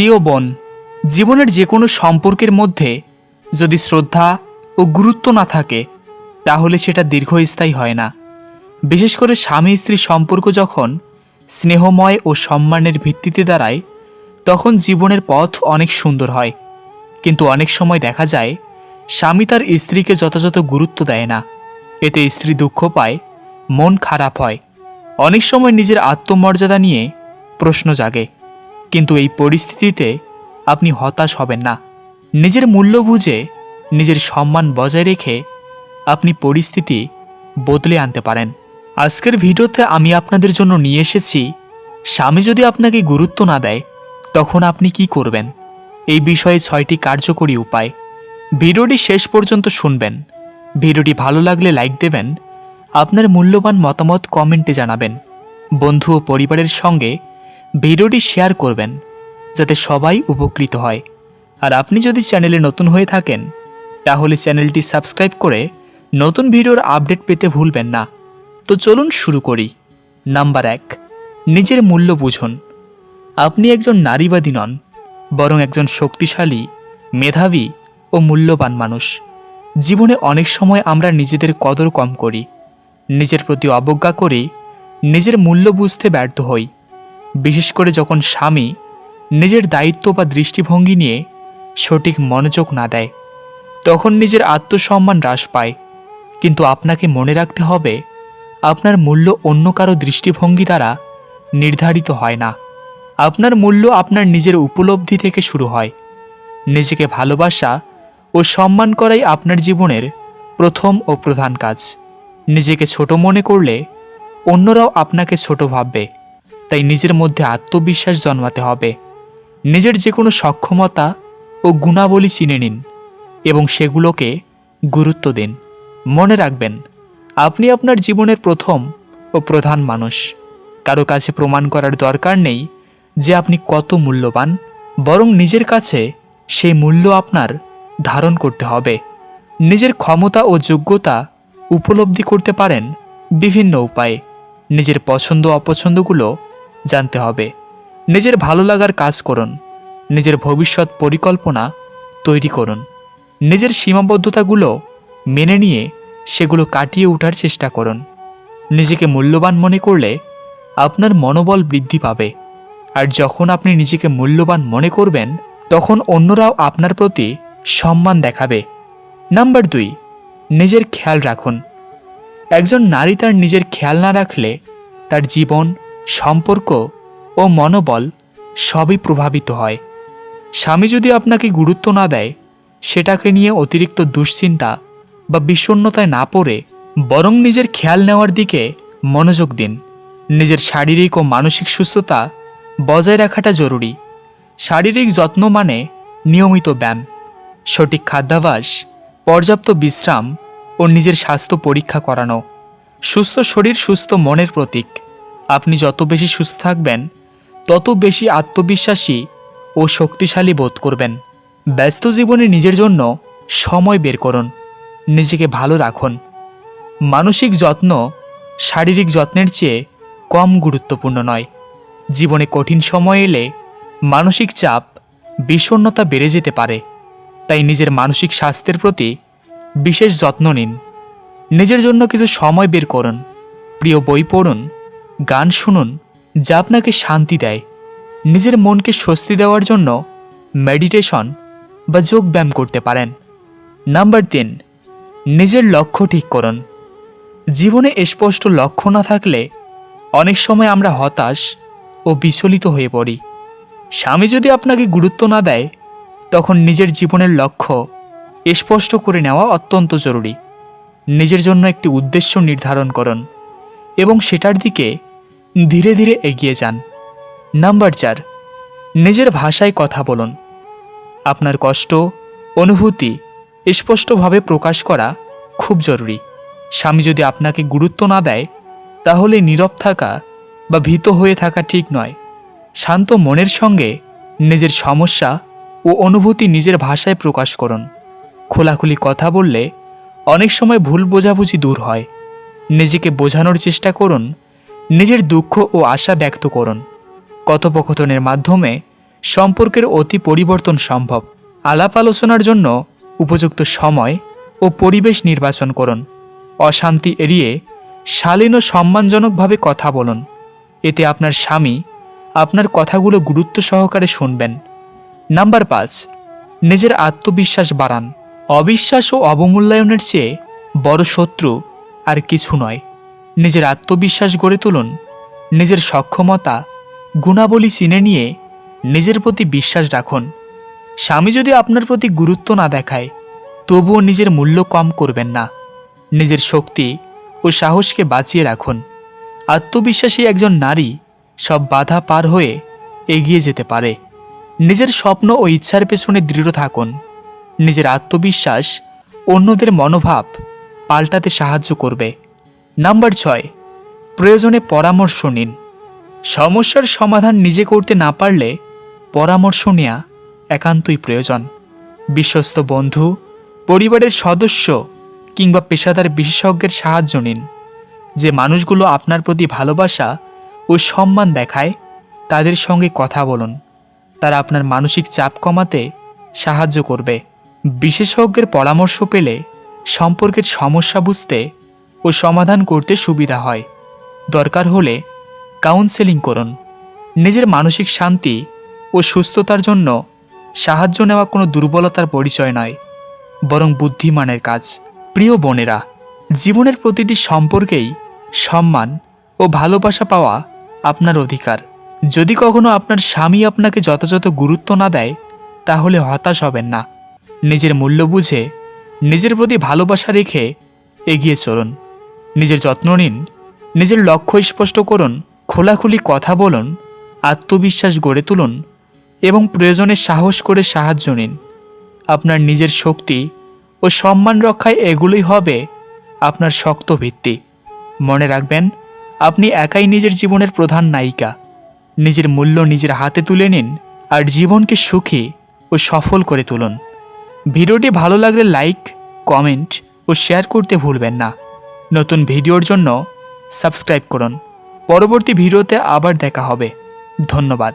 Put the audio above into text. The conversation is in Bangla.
প্রিয় বোন, জীবনের যে কোনো সম্পর্কের মধ্যে যদি শ্রদ্ধা ও গুরুত্ব না থাকে, তাহলে সেটা দীর্ঘস্থায়ী হয় না। বিশেষ করে স্বামী স্ত্রী সম্পর্ক যখন স্নেহময় ও সম্মানের ভিত্তিতে দাঁড়ায়, তখন জীবনের পথ অনেক সুন্দর হয়। কিন্তু অনেক সময় দেখা যায়, স্বামী তার স্ত্রীকে যথাযথ গুরুত্ব দেয় না। এতে স্ত্রী দুঃখ পায়, মন খারাপ হয়। অনেক সময় নিজের আত্মমর্যাদা নিয়ে প্রশ্ন জাগে। কিন্তু এই পরিস্থিতিতে আপনি হতাশ হবেন না। নিজের মূল্য বুঝে নিজের সম্মান বজায় রেখে আপনি পরিস্থিতি বদলে আনতে পারেন। আজকের ভিডিওতে আমি আপনাদের জন্য নিয়ে এসেছি, স্বামী যদি আপনাকে গুরুত্ব না দেয়, তখন আপনি কি করবেন? এই বিষয়ে ছয়টি কার্যকরী উপায়। ভিডিওটি শেষ পর্যন্ত শুনবেন। ভিডিওটি ভালো লাগলে লাইক দেবেন, আপনার মূল্যবান মতামত কমেন্টে জানাবেন। বন্ধু ও পরিবারের সঙ্গে ভিডিওটি শেয়ার করবেন, যাতে সবাই উপকৃত হয়। আর আপনি যদি চ্যানেলে নতুন হয়ে থাকেন, তাহলে চ্যানেলটি সাবস্ক্রাইব করে নতুন ভিডিওর আপডেট পেতে ভুলবেন না। তো চলুন শুরু করি। নাম্বার এক, নিজের মূল্য বুঝুন। আপনি একজন নারীবাদী নন, বরং একজন শক্তিশালী, মেধাবী ও মূল্যবান মানুষ। জীবনে অনেক সময় আমরা নিজেদের কদর কম করি, নিজের প্রতি অবজ্ঞা করি নিজের মূল্য বুঝতে ব্যর্থ হই। বিশেষ করে যখন স্বামী নিজের দায়িত্ব বা দৃষ্টিভঙ্গি নিয়ে সঠিক মনোযোগ না দেয়, তখন নিজের আত্মসম্মান হ্রাস পায়। কিন্তু আপনাকে মনে রাখতে হবে, আপনার মূল্য অন্য কারও দৃষ্টিভঙ্গি দ্বারা নির্ধারিত হয় না। আপনার মূল্য আপনার নিজের উপলব্ধি থেকে শুরু হয়। নিজেকে ভালোবাসা ও সম্মান করাই আপনার জীবনের প্রথম ও প্রধান কাজ। নিজেকে ছোট মনে করলে অন্যরাও আপনাকে ছোট ভাববে। তাই নিজের মধ্যে আত্মবিশ্বাস জন্মাতে হবে। নিজের যে কোনো সক্ষমতা ও গুণাবলী চিনে নিন এবং সেগুলোকে গুরুত্ব দিন। মনে রাখবেন, আপনি আপনার জীবনের প্রথম ও প্রধান মানুষ। কারও কাছে প্রমাণ করার দরকার নেই যে আপনি কত মূল্যবান, বরং নিজের কাছে সেই মূল্য আপনার ধারণ করতে হবে। নিজের ক্ষমতা ও যোগ্যতা উপলব্ধি করতে পারেন বিভিন্ন উপায়ে। নিজের পছন্দ অপছন্দগুলো জানতে হবে। নিজের ভালো লাগার কাজ করুন। নিজের ভবিষ্যৎ পরিকল্পনা তৈরি করুন। নিজের সীমাবদ্ধতাগুলো মেনে নিয়ে সেগুলো কাটিয়ে ওঠার চেষ্টা করুন। নিজেকে মূল্যবান মনে করলে আপনার মনোবল বৃদ্ধি পাবে। আর যখন আপনি নিজেকে মূল্যবান মনে করবেন, তখন অন্যরাও আপনার প্রতি সম্মান দেখাবে। নাম্বার দুই, নিজের খেয়াল রাখুন। একজন নারী তার নিজের খেয়াল না রাখলে তার জীবন সম্পর্ক ও মনোবল সবই প্রভাবিত হয়। স্বামী যদি আপনাকে গুরুত্ব না দেয়, সেটাকে নিয়ে অতিরিক্ত দুশ্চিন্তা বা বিষণ্ণতায় না পড়ে বরং নিজের খেয়াল নেওয়ার দিকে মনোযোগ দিন। নিজের শারীরিক ও মানসিক সুস্থতা বজায় রাখাটা জরুরি। শারীরিক যত্ন মানে নিয়মিত ব্যায়াম, সঠিক খাদ্যাভাস, পর্যাপ্ত বিশ্রাম ও নিজের স্বাস্থ্য পরীক্ষা করানো। সুস্থ শরীর, সুস্থ মনের প্রতীক। আপনি যত বেশি সুস্থ থাকবেন, তত বেশি আত্মবিশ্বাসী ও শক্তিশালী বোধ করবেন। ব্যস্ত জীবনে নিজের জন্য সময় বের করুন, নিজেকে ভালো রাখুন। মানসিক যত্ন শারীরিক যত্নের চেয়ে কম গুরুত্বপূর্ণ নয়। জীবনে কঠিন সময় এলে মানসিক চাপ, বিষণ্ণতা বেড়ে যেতে পারে। তাই নিজের মানসিক স্বাস্থ্যের প্রতি বিশেষ যত্ন নিন। নিজের জন্য কিছু সময় বের করুন। প্রিয় বই পড়ুন গান শুনুন, যা আপনাকে শান্তি দেয়। নিজের মনকে স্বস্তি দেওয়ার জন্য মেডিটেশন বা যোগ ব্যায়াম করতে পারেন। নাম্বার তিন, নিজের লক্ষ্য ঠিক করুন। জীবনে স্পষ্ট লক্ষ্য না থাকলে অনেক সময় আমরা হতাশ ও বিচলিত হয়ে পড়ি। স্বামী যদি আপনাকে গুরুত্ব না দেয়, তখন নিজের জীবনের লক্ষ্য স্পষ্ট করে নেওয়া অত্যন্ত জরুরি। নিজের জন্য একটি উদ্দেশ্য নির্ধারণ করুন এবং সেটার দিকে ধীরে ধীরে এগিয়ে যান। নাম্বার চার, নিজের ভাষায় কথা বলুন। আপনার কষ্ট, অনুভূতি স্পষ্টভাবে প্রকাশ করা খুব জরুরি। স্বামী যদি আপনাকে গুরুত্ব না দেয়, তাহলে নীরব থাকা বা ভীত হয়ে থাকা ঠিক নয়। শান্ত মনের সঙ্গে নিজের সমস্যা ও অনুভূতি নিজের ভাষায় প্রকাশ করুন। খোলাখুলি কথা বললে অনেক সময় ভুল বোঝাবুঝি দূর হয়। নিজেকে বোঝানোর চেষ্টা করুন নিজের দুঃখ ও আশা ব্যক্ত করুন। কথোপকথনের মাধ্যমে সম্পর্কের অতি পরিবর্তন সম্ভব। আলাপ আলোচনার জন্য উপযুক্ত সময় ও পরিবেশ নির্বাচন করুন। অশান্তি এড়িয়ে শালীন ও সম্মানজনকভাবে কথা বলুন। এতে আপনার স্বামী আপনার কথাগুলো গুরুত্ব সহকারে শুনবেন। নাম্বার পাঁচ, নিজের আত্মবিশ্বাস বাড়ান। অবিশ্বাস ও অবমূল্যায়নের চেয়ে বড় শত্রু আর কিছু নয়। নিজের আত্মবিশ্বাস গড়ে তুলুন, নিজের সক্ষমতা, গুণাবলী চিনে নিয়ে নিজের প্রতি বিশ্বাস রাখুন। স্বামী যদি আপনার প্রতি গুরুত্ব না দেখায়, তবুও নিজের মূল্য কম করবেন না। নিজের শক্তি ও সাহসকে বাঁচিয়ে রাখুন। আত্মবিশ্বাসী একজন নারী সব বাধা পার হয়ে এগিয়ে যেতে পারে। নিজের স্বপ্ন ও ইচ্ছার পেছনে দৃঢ় থাকুন। নিজের আত্মবিশ্বাস অন্যদের মনোভাব পাল্টাতে সাহায্য করবে। নাম্বার ছয়, প্রয়োজনে পরামর্শ নিন। সমস্যার সমাধান নিজে করতে না পারলে পরামর্শ নেওয়া একান্তই প্রয়োজন। বিশ্বস্ত বন্ধু, পরিবারের সদস্য কিংবা পেশাদার বিশেষজ্ঞের সাহায্য নিন। যে মানুষগুলো আপনার প্রতি ভালোবাসা ও সম্মান দেখায়, তাদের সঙ্গে কথা বলুন। তারা আপনার মানসিক চাপ কমাতে সাহায্য করবে। বিশেষজ্ঞের পরামর্শ পেলে সম্পর্কের সমস্যা বুঝতে ও সমাধান করতে সুবিধা হয়। দরকার হলে কাউন্সেলিং করুন। নিজের মানসিক শান্তি ও সুস্থতার জন্য সাহায্য নেওয়া কোনো দুর্বলতার পরিচয় নয়, বরং বুদ্ধিমানের কাজ। প্রিয় বোনেরা, জীবনের প্রতিটি সম্পর্কেই সম্মান ও ভালোবাসা পাওয়া আপনার অধিকার। যদি কখনো আপনার স্বামী আপনাকে যথাযথ গুরুত্ব না দেয়, তাহলে হতাশ হবেন না। নিজের মূল্য বুঝে নিজের প্রতি ভালোবাসা রেখে এগিয়ে চলুন। নিজের যত্ন নিন, নিজের লক্ষ্য স্পষ্ট করুন, খোলাখুলি কথা বলুন, আত্মবিশ্বাস গড়ে তুলুন এবং প্রয়োজনে সাহস করে সাহায্য নিন। আপনার নিজের শক্তি ও সম্মান রক্ষায় এগুলোই হবে আপনার শক্ত ভিত্তি। মনে রাখবেন, আপনি একাই নিজের জীবনের প্রধান নায়িকা। নিজের মূল্য নিজের হাতে তুলে নিন আর জীবনকে সুখী ও সফল করে তুলুন। ভিডিওটি ভালো লাগলে লাইক, কমেন্ট ও শেয়ার করতে ভুলবেন না। নতুন ভিডিওর জন্য সাবস্ক্রাইব করুন। পরবর্তী ভিডিওতে আবার দেখা হবে। ধন্যবাদ।